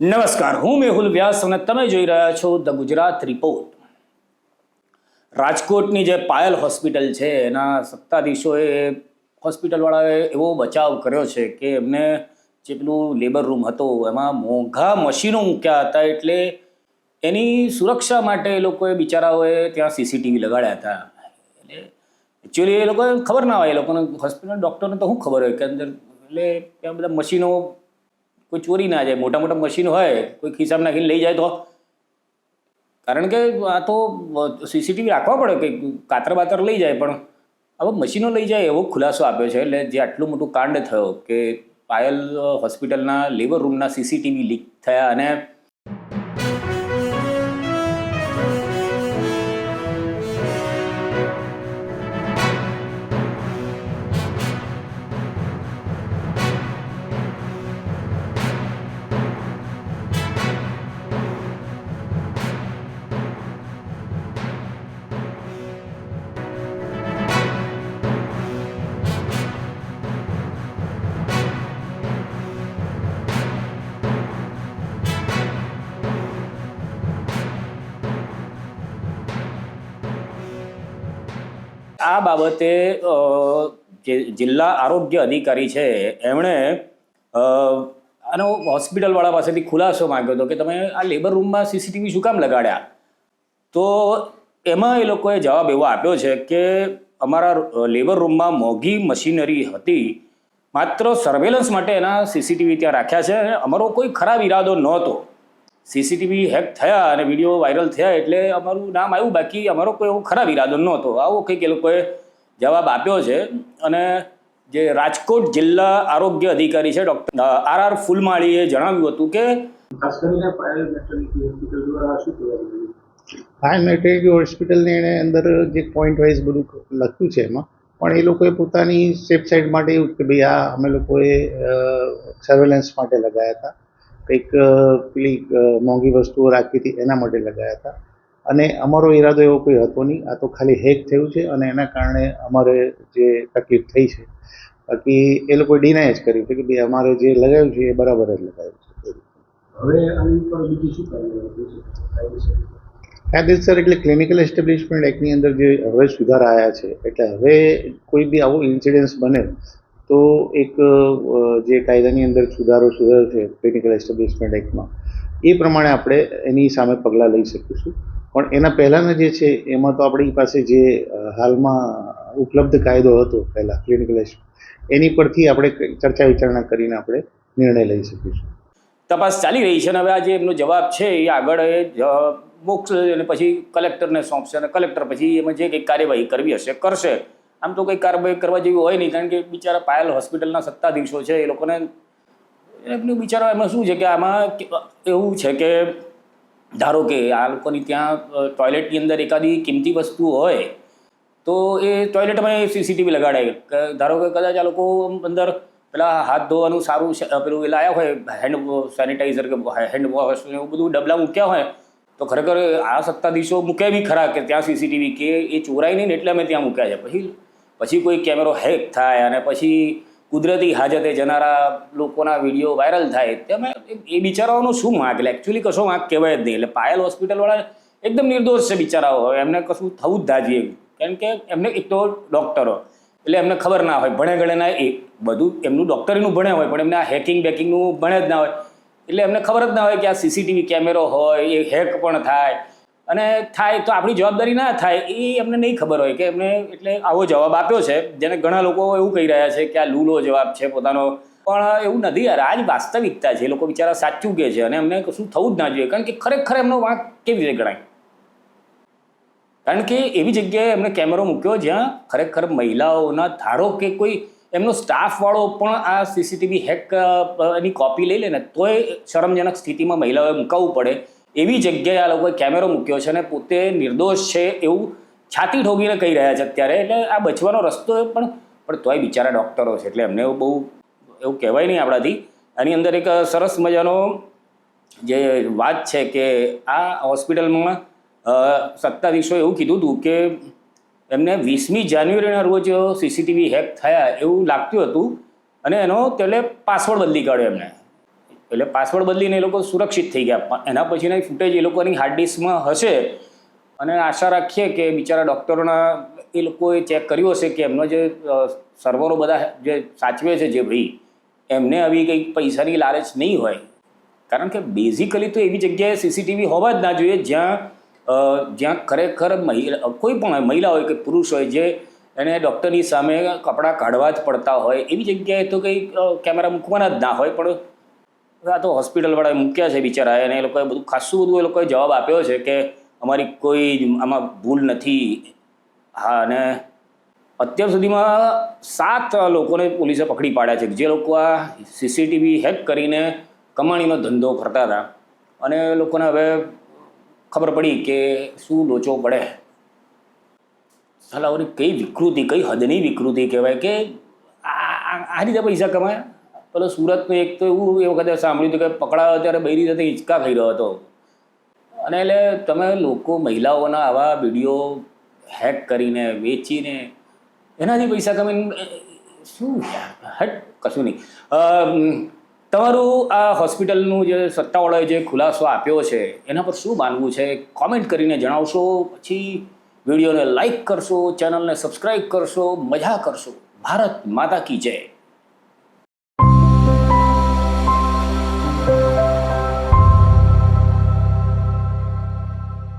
નમસ્કાર, હું મેહુલ વ્યાસ અને તમે જોઈ રહ્યા છો ધ ગુજરાત રિપોર્ટ. રાજકોટની જે પાયલ હોસ્પિટલ છે, એના સત્તાધીશોએ હોસ્પિટલવાળાએ એવો બચાવ કર્યો છે કે એમને જે પેલું લેબર રૂમ હતો, એમાં મોંઘા મશીનો મૂક્યા હતા એટલે એની સુરક્ષા માટે એ લોકોએ બિચારાઓએ ત્યાં સીસીટીવી લગાડ્યા હતા. એટલે એકચ્યુઅલી એ લોકોને ખબર ના હોય, એ લોકોને હોસ્પિટલ ડૉક્ટરને તો શું ખબર હોય કે અંદર એટલે ત્યાં બધા મશીનો કોઈ ચોરી ના જાય મોટા મોટા મશીન હોય, કોઈ ખિસ્સામાં નાખીને લઈ જાય તો? કારણ કે આ તો સીસીટીવી રાખવા પડે કે કાતર બાતર લઈ જાય, પણ હવે મશીનો લઈ જાય એવો ખુલાસો આપ્યો છે, એટલે જે આટલું મોટું કાંડ થયો કે પાયલ હોસ્પિટલના લેબર રૂમના સીસીટીવી લીક થયા અને આ બાબતે જે જિલ્લા આરોગ્ય અધિકારી છે, એમણે આનો હોસ્પિટલવાળા પાસેથી ખુલાસો માંગ્યો હતો કે તમે આ લેબર રૂમમાં સીસીટીવી શું કામ લગાડ્યા? તો એમાં એ લોકોએ જવાબ એવો આપ્યો છે કે અમારા લેબર રૂમમાં મોંઘી મશીનરી હતી, માત્ર સર્વેલન્સ માટે એના સીસીટીવી ત્યાં રાખ્યા છે અને અમારો કોઈ ખરાબ ઈરાદો નહોતો. સીસીટીવી હેક થયા અને વીડિયો વાયરલ થયા એટલે અમારું નામ આવ્યું. બાકી અમારો કોઈ એવો ખરાબ ઈરાદો નહોતો. આવો કંઈક એ લોકોએ જવાબ આપ્યો છે અને જે રાજકોટ જિલ્લા આરોગ્ય અધિકારી છે ડૉક્ટર આર આર ફૂલમાળીએ જણાવ્યું હતું કે ખાસ કરીને મેટર્નિટી હોસ્પિટલની એણે અંદર જે પોઈન્ટ વાઇઝ બધું લખ્યું છે એમાં પણ એ લોકોએ પોતાની સેફ સાઇડ માટે એવું કે ભાઈ આ અમે લોકોએ સર્વેલન્સ માટે લગાવ્યા હતા. કંઈક પેલી મોંઘી વસ્તુઓ રાખી હતી એના માટે લગાવ્યા હતા. અને અમારો ઈરાદો એવો કોઈ હતો નહીં. આ તો ખાલી હેક થયું છે અને એના કારણે અમારે જે તકલીફ થઈ છે બાકી એ લોકોએ ડિનાય જ કર્યું છે કે ભાઈ અમારે જે લગાવ્યું છે એ બરાબર જ લગાવ્યું છે. હવે આની ઉપર બીજી શું કાયદેસર કાયદેસર એટલે ક્લિનિકલ એસ્ટેબ્લિશમેન્ટ એક્ટની અંદર જે હવે સુધારા આવ્યા છે એટલે હવે કોઈ બી આવું ઇન્સિડન્સ બને તો એક જે કાયદાની અંદર સુધારો સુધારો છે ક્લિનિકલ એસ્ટેબ્લિશમેન્ટ એક્ટમાં એ પ્રમાણે આપણે એની સામે પગલાં લઈ શકીશું. પણ એના પહેલાંના જે છે, એમાં તો આપણી પાસે જે હાલમાં ઉપલબ્ધ કાયદો હતો, પહેલાં ક્લિનિકલ એની પરથી આપણે ચર્ચા વિચારણા કરીને આપણે નિર્ણય લઈ શકીશું. તપાસ ચાલી રહી છે અને હવે આ જે એમનો જવાબ છે, એ આગળ મોકલશે અને પછી કલેક્ટરને સોંપશે અને કલેક્ટર પછી એમાં જે કંઈક કાર્યવાહી કરવી હશે, કરશે. આમ તો કંઈ કાર્યવાહી કરવા જેવી હોય નહીં, કારણ કે બિચારા પાયલ હોસ્પિટલના સત્તાધીશો છે, એ લોકોને એમનું બિચારો એમાં શું છે કે આમાં એવું છે કે ધારો કે આ લોકોની ત્યાં ટોયલેટની અંદર એકાદી કિંમતી વસ્તુ હોય, તો એ ટોયલેટમાં સીસીટીવી લગાડાય ધારો કે કદાચ આ લોકો અંદર પેલા હાથ ધોવાનું સારું પેલું એ લાયા હોય, હેન્ડ સેનિટાઈઝર કે હેન્ડ વોશ એવું બધું ડબલા મૂક્યા હોય, તો ખરેખર આ સત્તાધીશો મૂકે બી ખરા કે ત્યાં સીસીટીવી કે એ ચોરાય નહીં એટલે અમે ત્યાં મૂક્યા છે. પછી પછી કોઈ કેમેરો હેક થાય અને પછી કુદરતી હાજતે જનારા લોકોના વીડિયો વાયરલ થાય તમે એ બિચારાઓનો શું માગ? એટલે એકચ્યુઅલી કશો વાંક કહેવાય જ નહીં. એટલે પાયલ હોસ્પિટલવાળા એકદમ નિર્દોષ છે બિચારાઓ. એમને કશું થવું જ દાજીએ કારણ કે એમને એક તો ડૉક્ટરો. એટલે એમને ખબર ના હોય. ભણે ગણેના એ બધું એમનું ડૉક્ટરીનું ભણ્યા હોય, પણ એમને આ હેકિંગ બેકિંગનું ભણે જ ના હોય. એટલે એમને ખબર જ ના હોય કે આ સીસીટીવી કેમેરો હોય, એ હેક પણ થાય. અને થાય તો આપણી જવાબદારી ના થાય એ એમને નહીં ખબર હોય કે એમને એટલે આવો જવાબ આપ્યો છે. જેને ઘણા લોકો એવું કહી રહ્યા છે કે આ લૂલો જવાબ છે પોતાનો. પણ એવું નથી યાર આજ વાસ્તવિકતા છે. એ લોકો બિચારા સાચું કહે છે અને એમને કશું થવું જ ના જોઈએ. કારણ કે ખરેખર એમનો વાંક કેવી રીતે ગણાય? કારણ કે એવી જગ્યાએ એમને કેમેરો મૂક્યો જ્યાં ખરેખર મહિલાઓના ધારો કે કોઈ એમનો સ્ટાફવાળો પણ આ સીસીટીવી હેક એની કોપી લઈ લે ને, તોય શરમજનક સ્થિતિમાં મહિલાઓએ મુકાવવું પડે. એવી જગ્યાએ આ લોકોએ કેમેરો મૂક્યો છે અને પોતે નિર્દોષ છે એવું છાતી ઠોકીને કહી રહ્યા છે અત્યારે. એટલે આ બચવાનો રસ્તો પણ પણ તોય બિચારા ડૉક્ટરો છે. એટલે એમને એવું બહુ એવું કહેવાય નહીં આપણાથી. આની અંદર એક સરસ મજાનો જે વાત છે કે આ હોસ્પિટલમાં સત્તાધીશોએ એવું કીધું હતું કે એમને વીસમી જાન્યુઆરીના રોજ સીસીટીવી હેક થયા એવું લાગતું હતું અને એનો તેલે પાસવર્ડ બદલી કાઢ્યો એમને. એટલે પાસવર્ડ બદલીને એ લોકો સુરક્ષિત થઈ ગયા. એના પછીના ફૂટેજ એ લોકોની હાર્ડ ડિસ્કમાં હશે. અને આશા રાખીએ કે બિચારા ડૉક્ટરોના એ લોકોએ ચેક કર્યું હશે કે એમનો જે સર્વરો બધા જે સાચવે છે જે ભાઈ, એમને આવી કંઈક પૈસાની લાલચ નહીં હોય. કારણ કે બેઝિકલી તો એવી જગ્યાએ સીસીટીવી હોવા જ ના જોઈએ જ્યાં જ્યાં ખરેખર મહિલા, કોઈ પણ મહિલા હોય કે પુરુષ હોય જે એને ડૉક્ટરની સામે કપડાં કાઢવા જ પડતા હોય, એવી જગ્યાએ તો કંઈ કેમેરા મૂકવાના જ ના હોય. પણ આ તો હોસ્પિટલવાળાએ મૂક્યા છે બિચારા અને એ લોકોએ બધું ખાસું બધું એ લોકોએ જવાબ આપ્યો છે કે અમારી કોઈ આમાં ભૂલ નથી. હા, અને અત્યાર સુધીમાં સાત લોકોને પોલીસે પકડી પાડ્યા છે. જે લોકો આ સીસીટીવી હેક કરીને કમાણીનો ધંધો કરતા હતા. અને લોકોને હવે ખબર પડી કે શું લોચો પડે. સાલાઓની કઈ વિકૃતિ, કઈ હદની વિકૃતિ કહેવાય કે આ રીતે પૈસા કમાય? પેલો સુરતનું એક તો એવું એ વખતે સાંભળ્યું હતું કે પકડાયો ત્યારે બૈરી સાથે હિંચકા ખાઈ રહ્યો હતો. અને એટલે તમે લોકો મહિલાઓના આવા વીડિયો હેક કરીને, વેચીને, એનાથી પૈસા કમાઈને શું હટ, કશું નહીં. તમારું આ હોસ્પિટલનું જે સત્તાવાળાએ જે ખુલાસો આપ્યો છે, એના પર શું માનવું છે? કોમેન્ટ કરીને જણાવશો, પછી વિડીયોને લાઈક કરશો, ચેનલને સબસ્ક્રાઈબ કરશો, મજા કરશો. ભારત માતા કી જય.